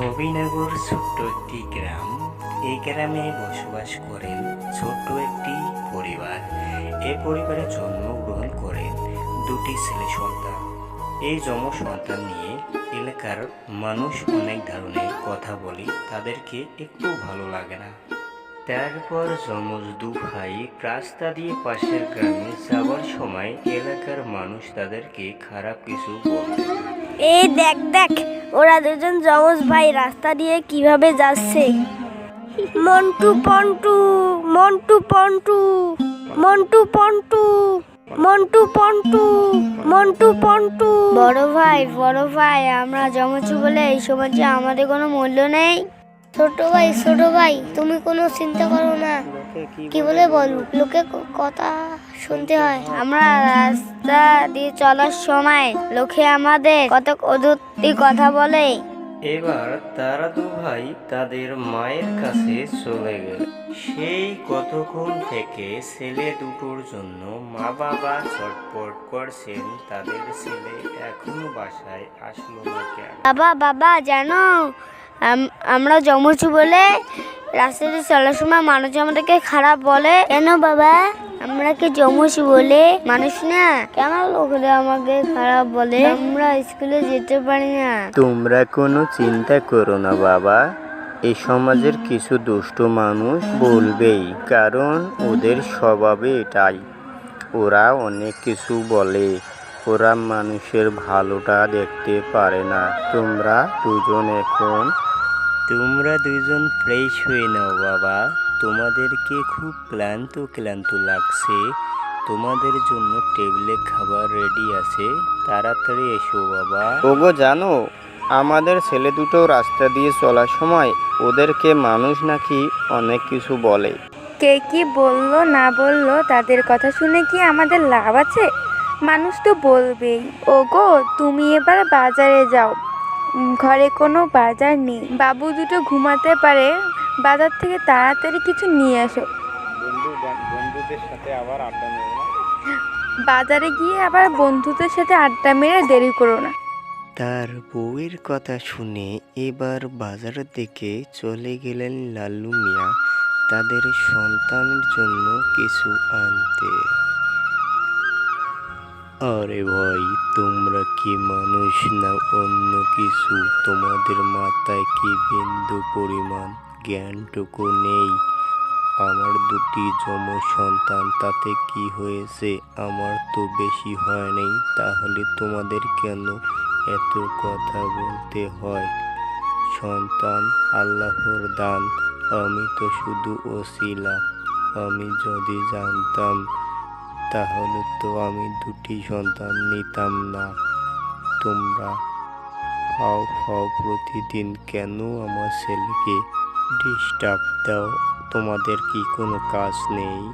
নবীনগর ছোট্ট একটি গ্রাম। এই গ্রামে বসবাস করেন ছোট্ট একটি পরিবার। এ পরিবারে জন্মগ্রহণ করেন দুটি ছেলে সন্তান। এই জন্ম সন্তান নিয়ে এলাকার মানুষ অনেক ধরনের কথা বলি, তাদেরকে একটু ভালো লাগে না। তারপর যমজ দু ভাই রাস্তা দিয়ে পাশের গ্রামে যাওয়ার সময় এলাকার মানুষ তাদেরকে খারাপ কিছু বলে। এই দেখ দেখ ওরা দুজন যমজ ভাই রাস্তা দিয়ে কীভাবে যাচ্ছে? মন্টু পন্টু মন্টু পন্টু মন্টু পন্টু মন্টু পন্টু মন্টু পন্টু। বড় ভাই বড় ভাই আমরা জমজু বলে এই সমাজে আমাদের কোনো মূল্য নেই। ছোট ভাই ছোট ভাই তুমি কোনো চিন্তা করো না। কি বলে বলো? লোকে কথা শুনতে হয়। আমরা রাস্তা দিয়ে চলার সময় লোকে আমাদের কত অদ্ভুত কথা বলে। এবার তারা দু ভাই তাদের মায়ের কাছে চলে গেল। সেই কতক্ষণ থেকে ছেলে দুটোর জন্য মা বাবা ছটপট করছেন তাদের ছেলে এখনও বাসায় আসলো না কেন? বাবা বাবা জানো আমরা জমুচু বলে রাস্তা দিয়ে চলার সময় মানুষ আমাদেরকে খারাপ বলে। কেন বাবা? আমরা কি জমুচু বলে? মানুষ না। কেন লোকেরা আমাকে খারাপ বলে? আমরা স্কুলে যেতে পারি না। তোমরা কোনো চিন্তা করো না বাবা। এই সমাজের কিছু দুষ্ট মানুষ বলবেই, কারণ ওদের স্বভাবে এটাই। ওরা অনেক কিছু বলে, ওরা মানুষের ভালোটা দেখতে পারে না। তোমরা দুজন এখন তোমরা দুজন ফ্রেশ হয়ে নাও বাবা। তোমাদেরকে খুব ক্লান্ত ক্লান্ত লাগছে। তোমাদের জন্য টেবিলে খাবার রেডি আছে। তাড়াতাড়ি এসো বাবা। ওগো জানো আমাদের ছেলে দুটো রাস্তা দিয়ে চলার সময় ওদেরকে মানুষ নাকি অনেক কিছু বলে। কে কি বলল না বলল তাদের কথা শুনে কি আমাদের লাভ আছে? মানুষ তো বলবেই। ওগো তুমি এবার বাজারে যাও। ঘরে কোনো বাজার নেই। বাবু দুটো ঘুমাতে পারে বাজার থেকে তাড়াতাড়ি কিছু নিয়ে আসো। বন্ধুদের সাথে আবার আড্ডা বাজারে গিয়ে আবার বন্ধুদের সাথে আড্ডা মেরে দেরি করো না। তার বউয়ের কথা শুনে এবার বাজার দিকে চলে গেলেন লালু মিয়া তাদের সন্তানের জন্য কিছু আনতে। আরে ভাই, তোমরা কি মানুষ না অন্য কিছু? তোমাদের মাথায় কি বিন্দু পরিমাণ জ্ঞানটুকু নেই? আমার দুটি যম সন্তান, তাতে কি হয়েছে? আমার তো বেশি হয় নাই, তাহলে তোমাদের কেন এত কথা বলতে হয়? সন্তান, আল্লাহর দান, আমি তো শুধু ওসিলা আমি যদি জানতাম তাহলে তো আমি দুটি সন্তান নিতাম না। তোমরা হাও হাও প্রতিদিন কেন আমার ছেলেকে ডিস্টার্ব দাও? তোমাদের কি কোনো কাজ নেই?